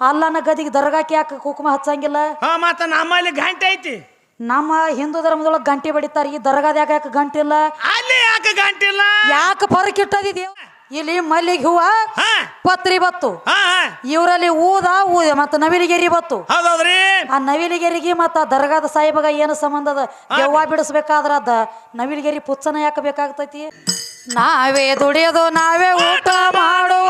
ಅಲ್ಲನ ಗದಿಗೆ ದರ್ಗಾಕ್ಕೆ ಯಾಕೆ ಕುಕುಮ ಹಚ್ಚಂಗಿಲ್ಲ? ಹಾ ಮತ್ತ ನಮ್ಮಲ್ಲಿ ಗಂಟೆ ಐತಿ. ನಮ್ಮ ಹಿಂದೂ ಧರ್ಮದೊಳಗೆ ಗಂಟೆ ಬಡಿತಾರ. ಈ ದರ್ಗಾದಾಗ ಯಾಕೆ ಗಂಟೆ ಇಲ್ಲ ಅಲ್ಲಿ ಯಾಕೆ ಗಂಟೆ ಇಲ್ಲ ಯಾಕೆ ಫರಕ್ ಇಟ್ಟದಿ ದೇವ್? ಇಲ್ಲಿ ಮಲ್ಲಿಗೆ ಹೂವ ಹಾ. ಪತ್ರಿ ಬತ್ತು. ಹಾ ಹಾ. ಇವರಲ್ಲಿ ಊದ ಊದ ಮತ್ತೆ ನವಿಲಿಗೆರಿ ಬತ್ತು. ಹೌದೌದ್ರಿ? ಆ ನವಿಲಿಗೆರಿಗೆ ಮತ್ತ ದರ್ಗಾದ ಸಾಹೇಬಗ ಏನು ಸಂಬಂಧ ಅದ? ದೆವ್ವ ಬಿಡಿಸ್ಬೇಕಾದ್ರ ಅದ. ನವಿಲಿಗೆರಿ ಪುಚ್ಚನ ಯಾಕೆ ಬೇಕಾಗ್ತೈತಿ? ನಾವೇ ದುಡಿಯೋದು ನಾವೇ ಊಟ ಮಾಡುವ.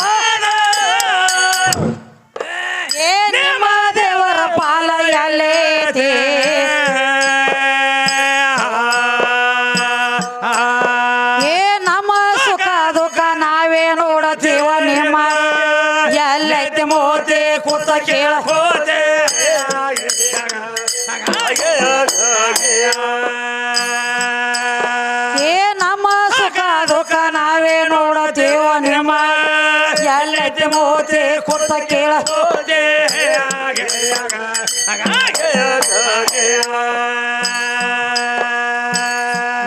ಏ ನಮ್ಮ ಸುಖ ದುಃಖ ನಾವೇ ನೋಡತೀವ ನಿಮ್ಮ. ಎಲ್ಲೈತಿ ಮೋತಿ ಕೂತ ಕೇಳ.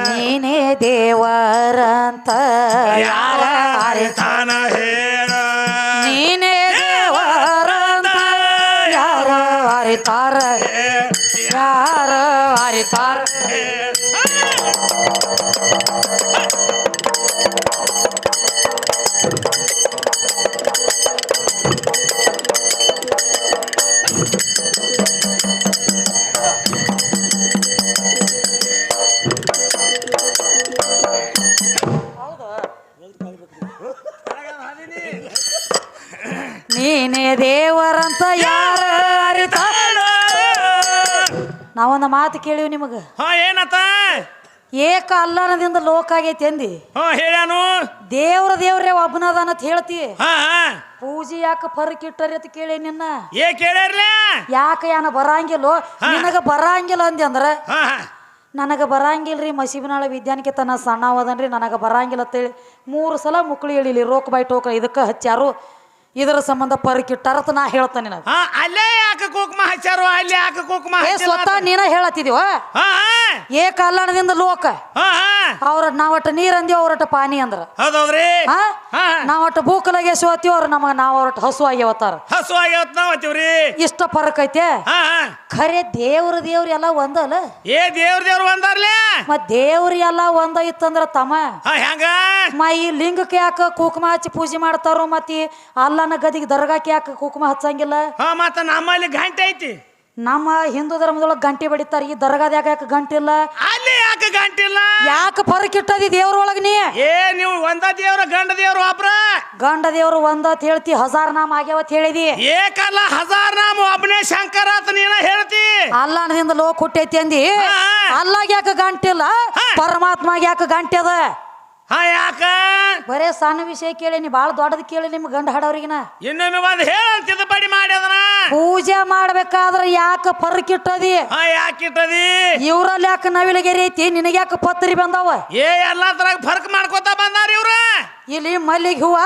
ನೀನೇ ದೇವರಂತ. ಯಾರ ತಾನ ದೇವರಂತ ಯಾರ ನಾವು ನಾವೊಂದು ಮಾತು ಕೇಳಿವಿ ನಿಮಗ. ಹಾ ಏನತ್ತ? ಏಕ ಅಲ್ಲನದಿಂದ ಲೋಕ ಆಗೈತಿ ಅಂದಿ. ಹಾ ಹೇಳ್ಯಾನು. ದೇವ್ರ ದೇವ್ರೇ ಒಬ್ಬನದ ಅಂತ ಹೇಳ್ತಿ. ಹಾ ಹಾ. ಪೂಜೆ ಯಾಕೆ ಫರ್ಕ್ ಇಟ್ಟರಿ ಅಂತ ಕೇಳಿ ನಿನ್ನ. ಏ ಕೇಳ್ಯಾರ್ಲೆ? ಯಾಕೆ ಯಾನ ಬರಂಗಿಲ್ಲೋ? ನಿನಗ ಬರಂಗಿಲ್ಲ ಅಂದಿ ಅಂದ್ರ ಹಾ ಹಾ. ನನಗೆ ಬರಂಗಿಲ್ರಿ ಮಸೀಬಿನಾಳ ವಿದ್ಯಾನಿಕೆ ತನ್ನ ಸಣ್ಣ ಅವದನ್ರಿ ನನಗೆ ಬರಂಗಿಲ್ಲ ಅಂತೇಳಿ ಮೂರು ಸಲ ಮುಕ್ಳು ಹೇಳಿಲಿ ರೋಕ್ ಬೈ ಟೋಕ ಇದಕ್ಕೆ ಹಚ್ಚಾರು ಇದರ ಸಂಬಂಧ ಪರಕಿಟ್ಟಾರತ ನಾ ಹೇಳ್ತಾನೆ ನಿನಗೆ. ಹಾ ಅಲ್ಲೇ ಯಾಕೆ ಕುಕ್ಮ ಹಚ್ಚಾರು ಅಲ್ಲಿ ಯಾಕೆ ಕುಕ್ಮ ಏ ಸ್ವತಃ ನೀನ ಹೇಳತ್ತಿದೀವ ಹಾ ಹಾ. ಏ ಕಲ್ಯಾಣದಿಂದ ಲೋಕ. ಹಾ ಹಾ. ಅವ್ರ ನಾವಟ್ಟ ನೀರ್ ಅಂದಿ ಅವ್ರಟ ಪಾನಿ ಅಂದ್ರ. ಹೌದೌದ್ರಿ? ನಾವಟ ಬೂಕಲಾಗೆ ಶಿವತಿ ಅವ್ರ ನಮಗ ನಾವ್ ಅವ್ರಟ ಹಸು ಆಗ್ಯವತ್ತಾರ ಹಸು ಆಗ್ಯಾವತ್ ನಾವ್ ಹತ್ತೀವ್ರಿ? ಇಷ್ಟ ಫರಕ್ ಐತೆ? ಖರೆ ದೇವ್ರ ದೇವ್ರ ಎಲ್ಲ ಒಂದಲ್ಲ ಏ ದೇವ್ರ ದೇವ್ರ ಬಂದಾರ್ಲೆ ಮತ್ ದೇವ್ರ ಎಲ್ಲ ಒಂದ ಇತ್ತಂದ್ರ ತಮ್ಮ ಹೆಂಗ? ಮ ಈ ಲಿಂಗಕ್ಕೆ ಯಾಕ ಕುಕುಮ ಹಚ್ಚಿ ಪೂಜೆ ಮಾಡ್ತಾರೋ ಮತ್ತಿ ಅಲ್ಲನ ಗದಿಗೆ ದರ್ಗಾಕ್ಕೆ ಯಾಕ ಕುಕುಮ ಹಚ್ಚಂಗಿಲ್ಲ? ಮತ್ತ ನಮ್ಮಲ್ಲಿ ಗಂಟೆ ಐತಿ. ನಮ್ಮ ಹಿಂದೂ ಧರ್ಮದೊಳಗೆ ಗಂಟೆ ಬಡಿತಾರ ಈ ದರ್ಗಾದ ಯಾಕೆ ಗಂಟಿಲ್ಲ? ಅಲ್ಲಿ ಯಾಕೆ ಗಂಟಿಲ್ಲ? ಯಾಕೆ ಪರಕಿಟ್ಟದಿ ಇಟ್ಟದಿ ದೇವ್ರೊಳಗ ನೀ? ಏ ನೀವು ಒಂದ ದೇವ್ರ ಗಂಡ ದೇವ್ರ ಒಬ್ರ? ಗಂಡ ದೇವ್ರು ಒಂದ ಅಂತ ಹೇಳ್ತಿ ಹಜಾರ್ ನಾಮ ಆಗ್ಯಾವತ್ ಹೇಳಿದಿ. ಏಕಲ್ಲ ಹಜಾರ್ ನಾಮ ಒಬ್ಬನೇ ಶಂಕರ ಅಂತ ನೀನ ಹೇಳ್ತಿ? ಅಲ್ಲನದಿಂದ ಲೋಕ ಹುಟ್ಟೈತಿ ಅಂದಿ. ಅಲ್ಲಾಗ ಯಾಕೆ ಗಂಟಿಲ್ಲ? ಪರಮಾತ್ಮ ಪರಮಾತ್ಮಾಗ ಯಾಕೆ ಗಂಟೆ ಅದ? ಹಾ ಯಾಕ? ಬರೇ ಸಣ್ಣ ವಿಷಯ ಕೇಳಿ ನೀ ಬಾಳ ದೊಡ್ಡದು ಕೇಳಿ ನಿಮ್ ಗಂಡ ಹಾಡೋರಿಗಿನ. ಇನ್ನೊಮ್ಮೆ ಒಂದ್ ಹೇಳ ತಿದ್ದುಪಡಿ ಮಾಡಿ ಅದನ್ನ. ಪೂಜೆ ಮಾಡ್ಬೇಕಾದ್ರ ಯಾಕೆ ಇಟ್ಟದಿ? ಹಾ ಯಾಕಿಟ್ಟದಿ ಇವ್ರಲ್ಲಿ ಯಾಕೆ ನವಿಲಗೆರಿ ಐತಿ? ನಿನಗೆ ಯಾಕೆ ಪತ್ರಿ ಬಂದಾವ? ಏ ಎಲ್ಲಾ ತರಗ ಫರ್ಕ್ ಮಾಡ್ಕೋತ ಬಂದಾರ ಇವ್ರ. ಇಲ್ಲಿ ಮಲ್ಲಿಗೆ ಹೂವ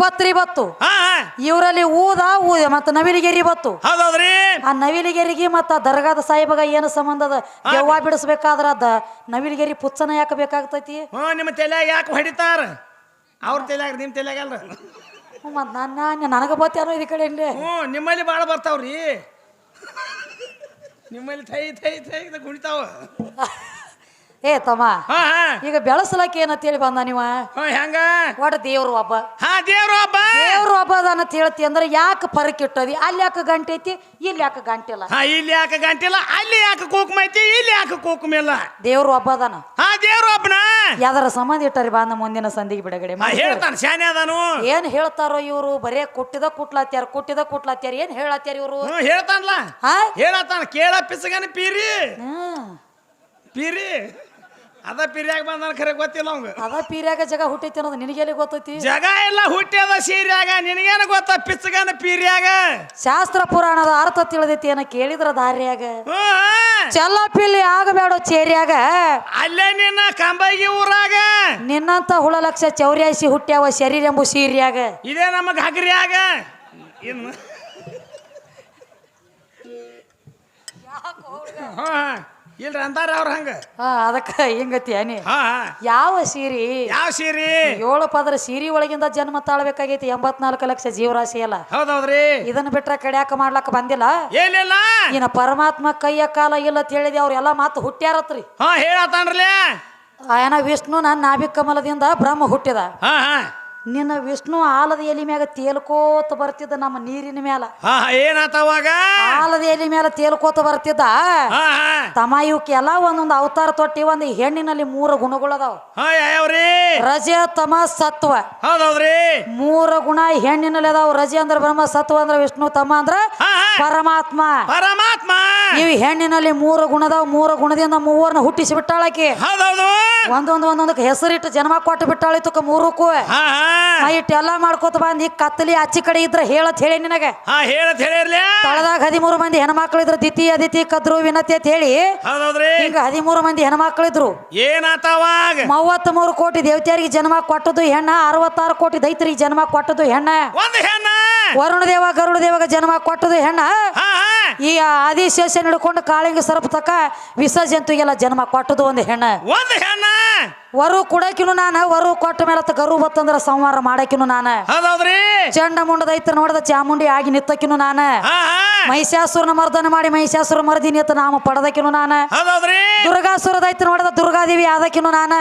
ಪತ್ರಿ ಬತ್ತು. ಇವರಲ್ಲಿ ಊದ ಊದ ಮತ್ತ ನವಿಲಿಗೆರಿ ಬತ್ತು. ಹೌದೌದ್ರಿ? ಆ ನವಿಲಿಗೆರಿಗೆ ಮತ್ತ ದರ್ಗಾದ ಸಾಹೇಬಗ ಏನು ಸಂಬಂಧ ಅದ? ಯವ್ವ ಬಿಡಿಸ್ಬೇಕಾದ್ರ ಅದ ನವಿಲಿಗೆರಿ ಪುಚ್ಚನ ಯಾಕೆ ಬೇಕಾಗ್ತೈತಿ? ನಿಮ್ಮ ತಲೆಯಾಗ ಯಾಕೆ ಹೊಡಿತಾರ? ಅವ್ರ ತಲೆಯಾಗ ನಿಮ್ಮ ತಲೆಯಾಗ ಹ್ಞೂ ಮತ್ತು ನನ್ನ ನನಗೆ ಬತ್ತೇನೋ ಈ ಕಡೆ ಇಲ್ಲಿ. ಹ್ಞೂ ನಿಮ್ಮಲ್ಲಿ ಭಾಳ ಬರ್ತಾವ್ರಿ. ನಿಮ್ಮಲ್ಲಿ ಥೈ ಥೈ ಥೈ ಕುಣಿತಾವ. ಏ ತಮ್ಮ ಹಾ ಹಾ. ಈಗ ಬೆಳಸಲಕ್ಕೆ ಏನಂತೇಳಿ ಬಂದ ನೀವ? ಹಾ ಹೆಂಗ? ಒಟ್ಟು ದೇವ್ರು ಒಬ್ಬ. ಹಾ ದೇವ್ರು ಒಬ್ಬ. ದೇವ್ರು ಒಬ್ಬ ಅದಾನ ಅಂತ ಹೇಳ್ತಿ ಅಂದ್ರೆ ಯಾಕೆ ಪರಕ್ ಇಟ್ಟದಿ? ಅಲ್ಲಿ ಯಾಕೆ ಗಂಟೆ ಐತಿ? ಇಲ್ಲಿ ಯಾಕೆ ಗಂಟಿಲ್ಲ ಇಲ್ಲ? ಹಾ ಇಲ್ಲಿ ಯಾಕೆ ಗಂಟಿಲ್ಲ ಅಲ್ಲಿ ಯಾಕೆ ಕೂಕ್ಮ ಐತಿ? ಇಲ್ಲಿ ಯಾಕೆ ಕೂಕ್ಮಿಲ್ಲ ಇಲ್ಲ? ದೇವ್ರು ಒಬ್ಬ ಅದಾನ. ಹಾ ದೇವ್ರು ಒಬ್ಬನ. ಯಾವ್ದಾರ ಸಂಬಂಧ ಇಟ್ಟಾರಿ ಬಂದ ಮುಂದಿನ ಸಂದಿಗೆ ಬಿಡುಗಡೆ. ಹಾ ಮಾಡ್ತೀವಿ. ಹೇಳ್ತಾನ ಶಾನೆ ಅದಾನು. ಏನ್ ಹೇಳ್ತಾರೋ ಇವರು? ಬರೇ ಕುಟ್ಟಿದ ಕುಟ್ಲಾತ್ಯಾರ ಕುಟ್ಟಿದ ಕುಟ್ಲಾತ್ಯಾರ ಏನ್ ಹೇಳತ್ಯಾರ ಇವರು? ಹ್ಞೂ ಹೇಳ್ತಾನಲ್ಲ ಹಾ? ಹೇಳತ್ತಾನ ಕೇಳ ಪಿಸಗನ ಪೀರಿ. ಹ್ಮ್. ಪೀರಿ. ಅದ ಪಿರಿಯಾಗ ಬಂದಾನ ಖರೆ ಗೊತ್ತಿಲ್ಲ ಅವಂಗ. ಅದ ಪೀರ್ಯಾಗ ಜಗ ಹುಟ್ಟೈತಿ ಅನ್ನೋದು ನಿನಗೆಲ್ಲಿ ಗೊತ್ತೈತಿ? ಜಗ ಎಲ್ಲ ಹುಟ್ಟ್ಯದ ಸೀರ್ಯಾಗ ನಿನಗೇನು ಗೊತ್ತ ಪಿಚ್ಚಗನ ಪೀರ್ಯಾಗ? ಶಾಸ್ತ್ರ ಪುರಾಣದ ಅರ್ಥ ತಿಳಿದೈತಿ ಏನ ಕೇಳಿದ್ರ ದಾರ್ಯಾಗ? ಹ್ಞೂ ಪಿಲ್ಲಿ ಆಗಬೇಡ ಚೇರ್ಯಾಗ. ಅಲ್ಲೇ ನಿನ್ನ ಕಂಬೈಗಿ ಊರಾಗ. ನಿನ್ನಂತ ಹುಳ ಲಕ್ಷ ಚೌರ್ಯಾಸಿ ಹುಟ್ಟ್ಯಾವ ಶರೀರ ಎಂಬು ಸೀರ್ಯಾಗ ಇದೇ ನಮ್ಮ ಘಾಗ್ರಿಯಾಗ. ಇನ್ನು. ಹಾ ಇಲ್ರಿ ಅಂತಾರ ಅವ್ರ ಹಂಗ? ಹಾ ಅದಕ್ಕ ಹೆಂಗತಿ ಹಾ ಯಾವ ಸೀರಿ? ಯಾವ ಸೀರಿ? ಏಳು ಪದರ ಸೀರಿ ಒಳಗಿಂದ ಜನ್ಮ ತಾಳ್ಬೇಕಾಗೈತಿ ಎಂಬತ್ನಾಲ್ಕು ಲಕ್ಷ ಜೀವರಾಶಿ ಅಲ್ಲ ಹೌದೌದ್ರಿ. ಇದನ್ನ ಬಿಟ್ರೆ ಕಡ್ಯಾಕ ಮಾಡ್ಲಾಕ ಬಂದಿಲ್ಲ? ಏನಿಲ್ಲ. ಇನ್ನ ಪರಮಾತ್ಮ ಕೈಯ ಕಾಲ ಇಲ್ಲ ಅಂತ ಹೇಳಿದೆ ಅವ್ರೆಲ್ಲ ಮಾತು ಹುಟ್ಟ್ಯಾರತ್ರಿ ಹಾ ಹೇಳತ್ತಾನ್ರಲೇ. ಆಯನ ವಿಷ್ಣು ನನ್ನ ನಾಭಿ ಕಮಲದಿಂದ ಬ್ರಹ್ಮ ಹುಟ್ಟಿದ. ಹಾ ಹಾ. ನಿನ್ನ ವಿಷ್ಣು ಆಲದ ಎಲಿ ಮ್ಯಾಗ ತೇಲ್ಕೋತ ಬರ್ತಿದ್ದ ನಮ್ಮ ನೀರಿನ ಮ್ಯಾಲ. ಏನಾತವಾಗ ಆಲದ ಎಲಿ ಮ್ಯಾಲ ತೇಲ್ಕೋತ ಬರ್ತಿದ್ದ. ತಮ ತಮ್ಮ ಇವಕ್ಕೆಲ್ಲ ಒಂದೊಂದು ಅವತಾರ ತೊಟ್ಟಿ ಒಂದು ಹೆಣ್ಣಿನಲ್ಲಿ ಮೂರು ಗುಣಗಳದಾವ ರಜೆ ತಮ ಸತ್ವ. ಹೌದ್ರಿ ಮೂರು ಗುಣ ಹೆಣ್ಣಿನಲ್ಲಿ ಅದಾವ. ರಜೆ ಅಂದ್ರೆ ಬ್ರಹ್ಮ ಸತ್ವ ಅಂದ್ರೆ ವಿಷ್ಣು ತಮ್ಮ ಅಂದ್ರ ಪರಮಾತ್ಮ. ಪರಮಾತ್ಮ. ಇವು ಹೆಣ್ಣಿನಲ್ಲಿ ಮೂರು ಗುಣದಾವ ಮೂರು ಗುಣದಿಂದ ಮೂವರನ್ನ ಹುಟ್ಟಿಸಿ ಬಿಟ್ಟಾಳಕಿ ಹೌದೌದು. ಒಂದೊಂದು ಒಂದೊಂದಕ್ಕೆ ಹೆಸರಿಟ್ಟು ಜನ್ಮ ಕೊಟ್ಟು ಮೂರಕ್ಕೂ. ಹಾ ನಾ ಇಟ್ಟು ಎಲ್ಲ ಮಾಡ್ಕೋತ ಬಂದ್ ಈ ಕತ್ತಲಿ ಅಚ್ಚಿ ಕಡೆ ಇದ್ರ ಹೇಳತ್ ಹೇಳಿ ನಿನಗೆ. ಹೇಳತ್ ಹೇಳಿರ್ಲಿ ತಳದಾಗ ಹದಿಮೂರು ಮಂದಿ ಹೆಣ್ಮಕ್ಳು ಇದ್ರು ದಿತಿ ಅದಿತಿ ಕದ್ರು ವಿನತಿ ಅಂತ ಹೇಳಿ. ಈಗ ಹದಿಮೂರು ಮಂದಿ ಹೆಣ್ಮಕ್ಳು ಇದ್ರು. ಏನಾತವಾಗ ಮೂವತ್ತ್ ಮೂರು ಕೋಟಿ ದೇವತೆಯರಿಗೆ ಜನ್ಮ ಕೊಟ್ಟದ್ದು ಹೆಣ್ಣ ಅರವತ್ತಾರು ಕೋಟಿ ದೈತರಿಗೆ ಜನ್ಮ ಕೊಟ್ಟದ್ದು ಹೆಣ್ಣ. ಒಂದು ಹೆಣ್ಣ. ವರುಣ ದೇವ ಗರುಡ ದೇವಗ ಜನ್ಮ ಕೊಟ್ಟದ್ದು ಹೆಣ್ಣ. ಈ ಆದಿಶೇಷ ಹಿಡ್ಕೊಂಡು ಕಾಳಿಂಗ ಸರ್ಪ ತಕ ವಿಸರ್ಜಂತುಗೆಲ್ಲ ಜನ್ಮ ಕೊಟ್ಟದು ಒಂದು ಹೆಣ್ಣ. ಒಂದು ಹೆಣ್ಣ? ವರು ಕುಡಕಿನು ನಾನ ವರು ಕೊಟ್ಟ ಮೇಲೆ ಗರು ಬತ್ತಂದ್ರ ಸಂವಾರ ಮಾಡಕಿನು ನಾನು. ಚಂಡ ಮುಂಡದೈತ ನೋಡದ ಚಾಮುಂಡಿ ಆಗಿ ನಿತ್ತಕಿನು ನಾನು. ಮಹಿಷಾಸುರನ ಮರ್ದನ ಮಾಡಿ ಮಹಿಷಾಸುರ ಮರ್ದಿ ಅಂತ ನಾಮ ಪಡದಕಿನು ನಾನ. ದುರ್ಗಾಸುರ ದೈತ ನೋಡದ ದುರ್ಗಾದೇವಿ ಆದಕಿನು ನಾನ.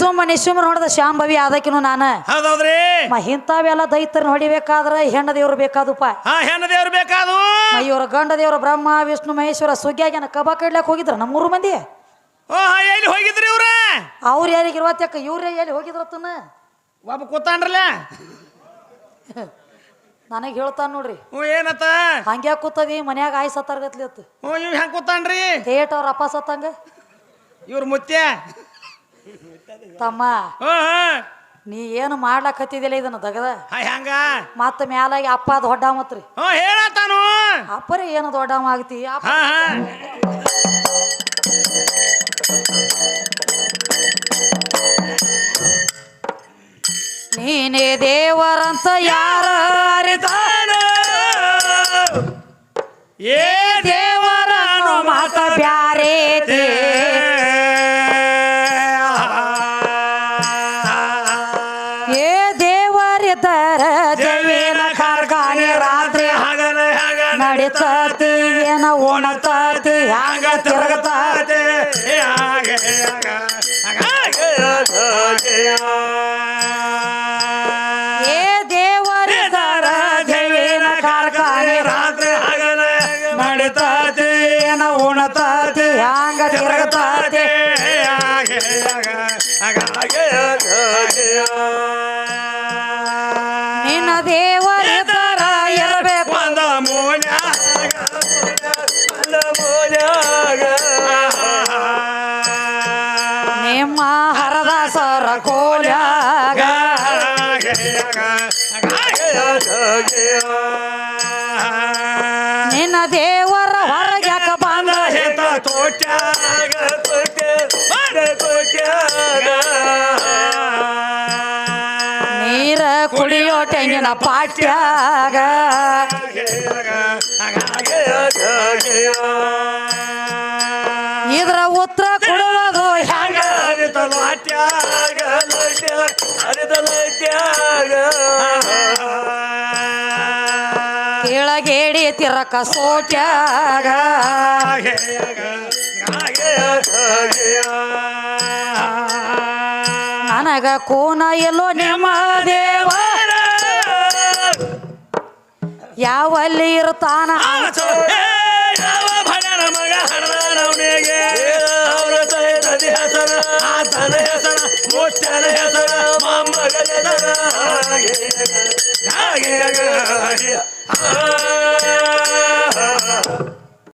ಸುಮ್ಮನೆ ಸುಮ್ಮ ನೋಡದ ಶಾಂಭವಿ ಆದಕಿನು ನಾನ. ಇಂತಾವೆಲ್ಲ ಇಂಥವೆಲ್ಲ ದೈತ್ರನ ಹೊಡಿಬೇಕಾದ್ರ ಹೆಣ್ಣ ದೇವ್ರು ಬೇಕಾದಪ್ಪ ಹೆಣ್ಣ ದೇವ್ರು ಬೇಕಾದು? ಇವರು ಗಂಡ ದೇವ್ರ ಬ್ರಹ್ಮ ವಿಷ್ಣು ಮಹೇಶ್ವರ ಸುಗ್ಯಾಗ ಕಬ ಕಡ್ಲಕ್ ಹೋಗಿದ್ರ ನಮ್ಮೂರು ಮಂದಿ? ಎಲ್ಲಿ ಹೋಗಿದ್ರಿ ಇವ್ರ? ಅವ್ರು ಯಾರಿಗೆ ಇರುವತ್ತಕ್ಕ ಇವ್ರೇ ಎಲ್ಲಿ ಹೋಗಿದ್ರತ್ತನ ಒಬ್ಬ ಕೂತಾನ್ರಲ್ಲ? ನನಗೆ ಹೇಳ್ತಾನ ನೋಡ್ರಿ. ಹ್ಞೂ ಏನತ್ತ? ಕೂತದಿ? ಮನ್ಯಾಗ ಆಯ್ ಸತ್ತಾರ್ಗತ್ಲಿ ಅತ್ತ. ಹ್ಞೂ ಇವ್ ಹೆಂಗ್ ಕೂತಾನ್ರಿ? ಥೇಟ್ ಅವ್ರ ಅಪ್ಪ ಸತ್ತಂಗ? ಇವ್ರ ಮುತ್ಯ? ತಮ್ಮ ಹ್ಞೂ ನೀ ಏನು ಮಾಡ್ಲಕ್ ಹತ್ತಿದಿಲ್ಲ ಇದನ್ನ ದಗದ? ಹೆಂಗ ಮತ್ತ ಮ್ಯಾಲಾಗಿ ಅಪ್ಪ ದೊಡ್ಡ ಮತ್ರಿ ಹ್ಞೂ ಹೇಳತ್ತಾನು ಅಪ್ಪರೇ ಏನು ದೊಡ್ಡ ಆಗ್ತಿ? ಅಪ್ಪ ಹಾ ಹಾ. ನೀನೇ ದೇವರಂತ ಯಾರ ಅರಿತಾನ ಏ ದೇವರನು ಮಾತ ಬ್ಯಾರೆ. ಏ ದೇವರಿದರ ಜೈವಿನ ಕಾರ್ಖಾನೆ ರಾತ್ರಿ ಹಗಲ ನಡಿತತಿ ಏನ ಉಣತತಿ ಹ್ಯಾಂಗ ತಿರುಗತತಿ ತಿರುಗತತಿ ನಿನ್ನ ತರ ಇರಬೇಕು. ಒಂದ ನಿಮ್ಮ ಹರದಾಸರ ಕೋಲ್ಯಾಗ ನಿನ್ನ ದೇವರ ಕುಡಿಯೋ ತೆಂಗಿನ ಪಾಟ್ಯಾಗ ಇದರ ಉತ್ತರ ಕೊಡೋದು ಹ್ಯಾಂಗ? ಕೆಳಗೇಡಿ ತಿರಕ ಸೋಟ್ಯಾಗ. ನನಗ ಕೋನ ಎಲ್ಲೋ ನಿಮ್ಮ ದೇವ. ಯಾವಲ್ಲಿ ಇರುತ್ತಾನ? Yeah.